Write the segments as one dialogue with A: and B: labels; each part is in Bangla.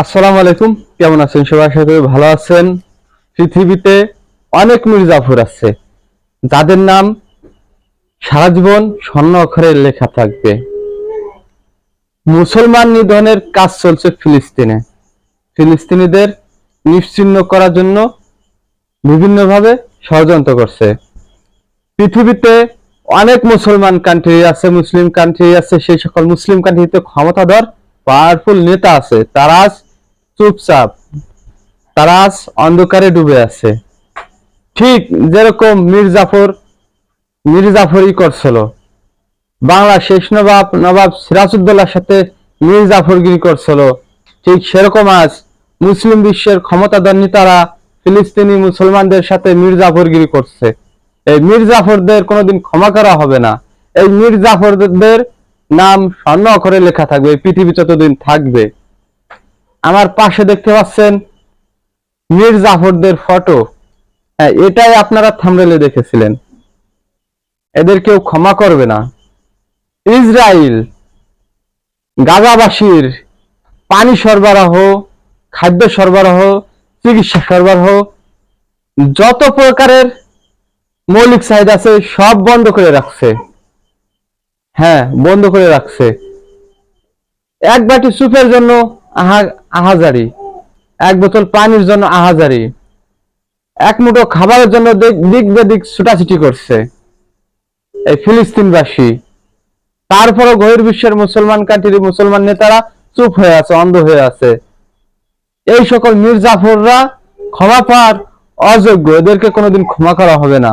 A: আসসালামু আলাইকুম। কেমন আছেন? সবাই আশা করি ভালো আছেন। পৃথিবীতে অনেক মির্জাফর আছে। যাদের নাম সারা জীবন স্বর্ণ অক্ষরে লেখা থাকবে। মুসলমান নিধনের কাজ চলছে ফিলিস্তিনে। ফিলিস্তিনিদের নিশ্চিহ্ন করার জন্য বিভিন্নভাবে ষড়যন্ত্র করছে। পৃথিবীতে অনেক মুসলমান কান্ট্রি আছে, মুসলিম কান্ট্রি আছে, সেই সকল মুসলিম কান্ট্রিতে ক্ষমতাধর পাওয়ারফুল নেতা আছে। তারা আজ চুপচাপ। তারা আজ অন্ধকারে ডুবে আছে। ঠিক যেরকম মির্জাফর মির্জাফরই করছিল। বাংলা শেষ নবাব নবাব সিরাজউদ্দৌলার সাথে মির্জাফরগিরি করছিল। ঠিক সেরকম আজ মুসলিম বিশ্বের ক্ষমতাধর নেতারা ফিলিস্তিনি মুসলমানদের সাথে মির্জাফরগিরি করছে। এই মির্জাফরদের কোনোদিন ক্ষমা করা হবে না। এই মির্জাফরদের নাম স্বর্ণ অক্ষরে লেখা থাকবে পৃথিবী যতদিন থাকবে। আমার পাশে দেখতে পাচ্ছেন মির্জাফরদের ফটো। হ্যাঁ এটাই আপনারা থামরেলে দেখেছিলেন। এদের কেউ ক্ষমা করবে না। ইসরায়েল গাজাবাসীর পানি সরবরাহ, খাদ্য সরবরাহ, চিকিৎসা সরবরাহ, যত প্রকারের মৌলিক চাহিদা আছে, সব বন্ধ করে রাখছে। হ্যাঁ বন্ধ করে রাখছে। এক বাটি সুপের জন্য আহাজারি। এক বোতল পানির জন্য আহাজারি। এক মুঠো খাবারের জন্য দিক দিক বেদিক ছুটাছুটি করছে এই ফিলিস্তিনবাসী। তারপরও গহির বিশ্বের মুসলমান কান্ট্রির মুসলমান নেতারা চুপ হয়ে আছে, অন্ধ হয়ে আছে। এই সকল মির্জাফররা ক্ষমা পাওয়ার অযোগ্য, এদেরকে কোনোদিন ক্ষমা করা হবে না।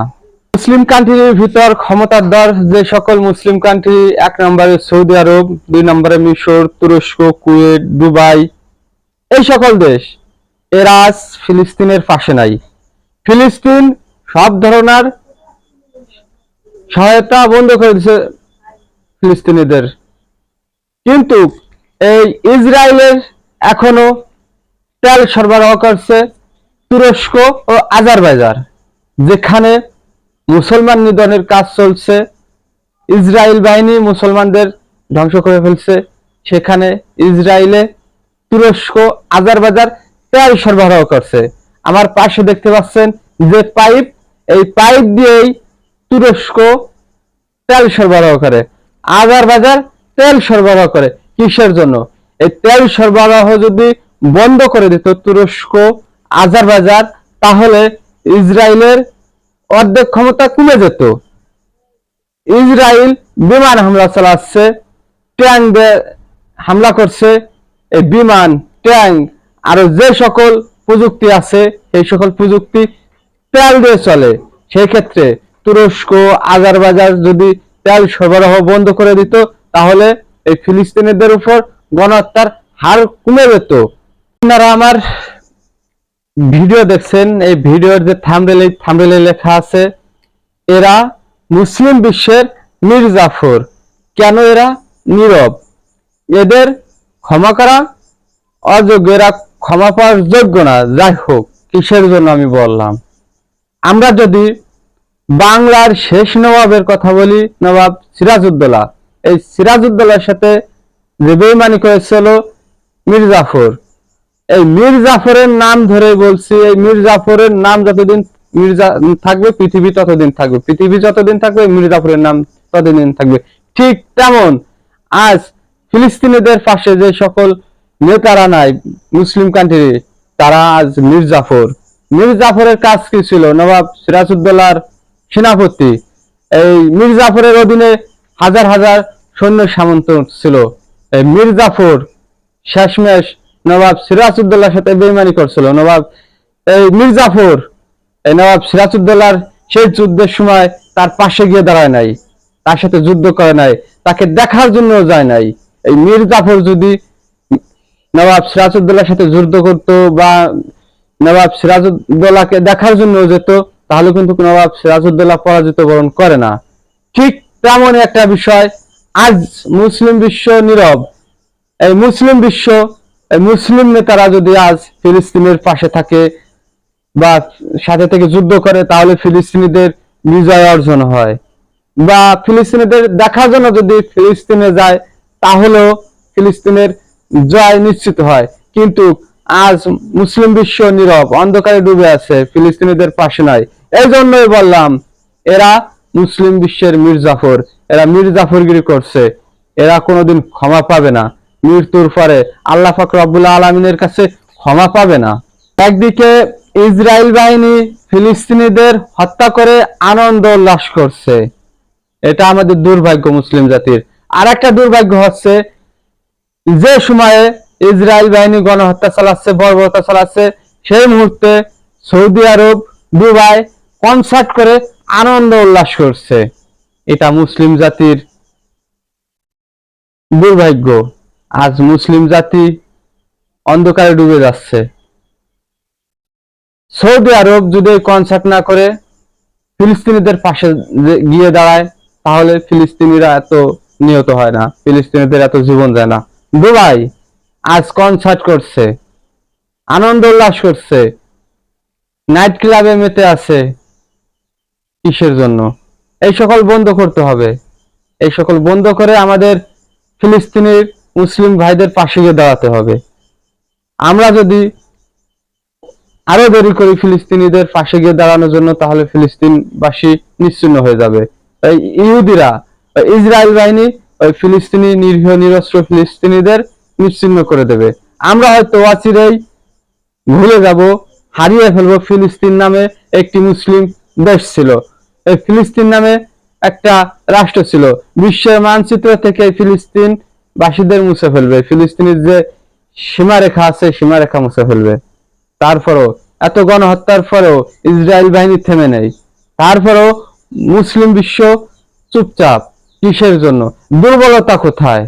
A: মুসলিম কান্ট্রির ভিতর ক্ষমতার দর যে সকল মুসলিম কান্ট্রি এক নম্বরে সৌদি আরব, দুই নম্বরে মিশর, তুরস্ক, কুয়েত, দুবাই, এই সকল দেশ। এরা ফিলিস্তিনের পাশে নাই। ফিলিস্তিন সব ধরনের সহায়তা বন্ধ করে দিছে ফিলিস্তিনিদের। কিন্তু এই ইসরায়েলের এখনও তেল সরবরাহ করছে তুরস্ক ও আজারবাইজার যেখানে মুসলমান নিধনের কাজ চলছে। ইসরায়েল বাহিনী মুসলমানদের ধ্বংস করে ফেলছে। সেখানে ইসরায়েলে তুরস্ক আজারবাজার তেল সরবরাহ করছে। আমার পাশে দেখতে পাচ্ছেন যে পাইপ, এই পাইপ দিয়েই তুরস্ক তেল সরবরাহ করে। আজারবাজার তেল সরবরাহ করে কিসের জন্য? এই তেল সরবরাহ যদি বন্ধ করে দিত তুরস্ক আজারবাজার তাহলে ইসরায়েলের অর্ধেক ক্ষমতা কমে যেত। ইসরায়েল বিমান হামলা চালাচ্ছে ট্যাঙ্ক হামলা করছে, এই বিমান ট্যাঙ্ক আরও যে সকল প্রযুক্তি আছে এই সকল প্রযুক্তি তেল দিয়ে চলে। সেই ক্ষেত্রে তুরস্ক আজারবাজার যদি তেল সরবরাহ বন্ধ করে দিত, তাহলে এই ফিলিস্তিনিদের উপর গণহত্যার হার কমে যেত। আপনারা আমার ভিডিও দেখছেন, এই ভিডিওর যে থামরেলে থামরেলে লেখা আছে, এরা মুসলিম বিশ্বের মির্জাফর। কেন এরা নীরব? এদের ক্ষমা করা অযোগ্য, এরা ক্ষমা পাওয়ার যোগ্য না। যাই হোক, কিসের জন্য আমি বললাম? আমরা যদি বাংলার শেষ নবাবের কথা বলি, নবাব সিরাজউদ্দৌলা। এই সিরাজউদ্দৌলার সাথে যে বেইমানি করেছিল মির্জাফর এই মীর জাফরের নাম ধরে বলছি, এই মীর জাফরের নাম যতদিন মির্জা থাকবে, পৃথিবী ততদিন থাকবে। পৃথিবী যতদিন থাকবে, মীর জাফরের নাম ততদিন থাকবে। ঠিক তেমন আজ ফিলিস্তিনিদের পাশে যে সকল নেতারা নাই, মুসলিম কান্ট্রি তারা আজ মীর জাফর। মীর জাফরের কাজ কি ছিল? নবাব সিরাজউদ্দৌলার সেনাপতি। এই মীর জাফরের অধীনে হাজার হাজার সৈন্য সামন্ত ছিল। এই মীর জাফর শেষমেশ নবাব সিরাজউদ্দৌলার সাথে বেইমানি করছিল। নবাব এই মির্জাফর, এই নবাব সিরাজউদ্দৌলার সেই যুদ্ধের সময় তার পাশে গিয়ে দাঁড়ায় নাই, তার সাথে যুদ্ধ করে নাই, তাকে দেখার জন্য যায় নাই। এই মির্জাফর যদি নবাব সিরাজউদ্দৌলার সাথে যুদ্ধ করত বা নবাব সিরাজউদ্দৌলাকে দেখার জন্য যেত, তাহলে কিন্তু নবাব সিরাজউদ্দৌলা পরাজিত বরণ করে না। ঠিক তেমন একটা বিষয়, আজ মুসলিম বিশ্ব নীরব। এই মুসলিম বিশ্ব মুসলিম নেতারা যদি আজ ফিলিস্তিনের পাশে থাকে বা সাথে থেকে যুদ্ধ করে, তাহলে ফিলিস্তিনিদের বিজয় অর্জন হয়। বা ফিলিস্তিনিদের দেখার জন্য যদি ফিলিস্তিনে যায়, তাহলেও ফিলিস্তিনের জয় নিশ্চিত হয়। কিন্তু আজ মুসলিম বিশ্ব নীরব, অন্ধকারে ডুবে আছে, ফিলিস্তিনিদের পাশে নয় এই জন্যই বললাম, এরা মুসলিম বিশ্বের মির্জাফর, এরা মির্জাফরগিরি করছে। এরা কোনোদিন ক্ষমা পাবে না। মৃত্যুর পরে আল্লাহ ফাকর আলমিনের কাছে ক্ষমা পাবে না। একদিকে ইসরায়েল বাহিনী ফিলিস্তিনিদের হত্যা করে আনন্দ উল্লাস করছে। এটা আমাদের দুর্ভাগ্য মুসলিম জাতির। আর একটা দুর্ভাগ্য হচ্ছে, যে সময়ে ইসরায়েল বাহিনী গণহত্যা চালাচ্ছে, বর্বরতা চালাচ্ছে, সেই মুহূর্তে সৌদি আরব, দুবাই কনসার্ট করে আনন্দ উল্লাস করছে। এটা মুসলিম জাতির দুর্ভাগ্য। আজ মুসলিম জাতি অন্ধকারে ডুবে যাচ্ছে। সৌদি আরব যদি কনসার্ট না করে ফিলিস্তিনিদের পাশে গিয়ে দাঁড়ায়, তাহলে ফিলিস্তিনিরা এত নিহত হয় না, ফিলিস্তিনিদের এত জীবন যায় না। দুবাই আজ কনসার্ট করছে, আনন্দ উল্লাস করছে, নাইট ক্লাবে মেতে আছে কিসের জন্য? এই সকল বন্ধ করতে হবে। এই সকল বন্ধ করে আমাদের ফিলিস্তিনির মুসলিম ভাইদের পাশে গিয়ে দাঁড়াতে হবে। আমরা যদি আরও দেরি করি ফিলিস্তিনিদের পাশে গিয়ে দাঁড়ানোর জন্য, তাহলে ফিলিস্তিনবাসী নিশ্চিন্ন হয়ে যাবে। এই ইহুদিরা ইসরায়েল বাহিনী ওই ফিলিস্তিনি নিরীহ, নিরস্ত্র ফিলিস্তিনিদের নিশ্চিন্ন করে দেবে। আমরা হয়তো অচিরেই ভুলে যাব, হারিয়ে ফেলব ফিলিস্তিন নামে একটি মুসলিম দেশ ছিল। এই ফিলিস্তিন নামে একটা রাষ্ট্র ছিল। বিশ্বের মানচিত্র থেকে ফিলিস্তিন বাসীদের মুছে ফেলবে। ফিলিস্তিনের যে সীমারেখা আছে, সীমারেখা মুছে ফেলবে। তারপরও, এত গণহত্যার পরেও ইসরায়েল বাহিনী থেমে নেই। তারপরেও মুসলিম বিশ্ব চুপচাপ। কিসের জন্য? দুর্বলতা কোথায়?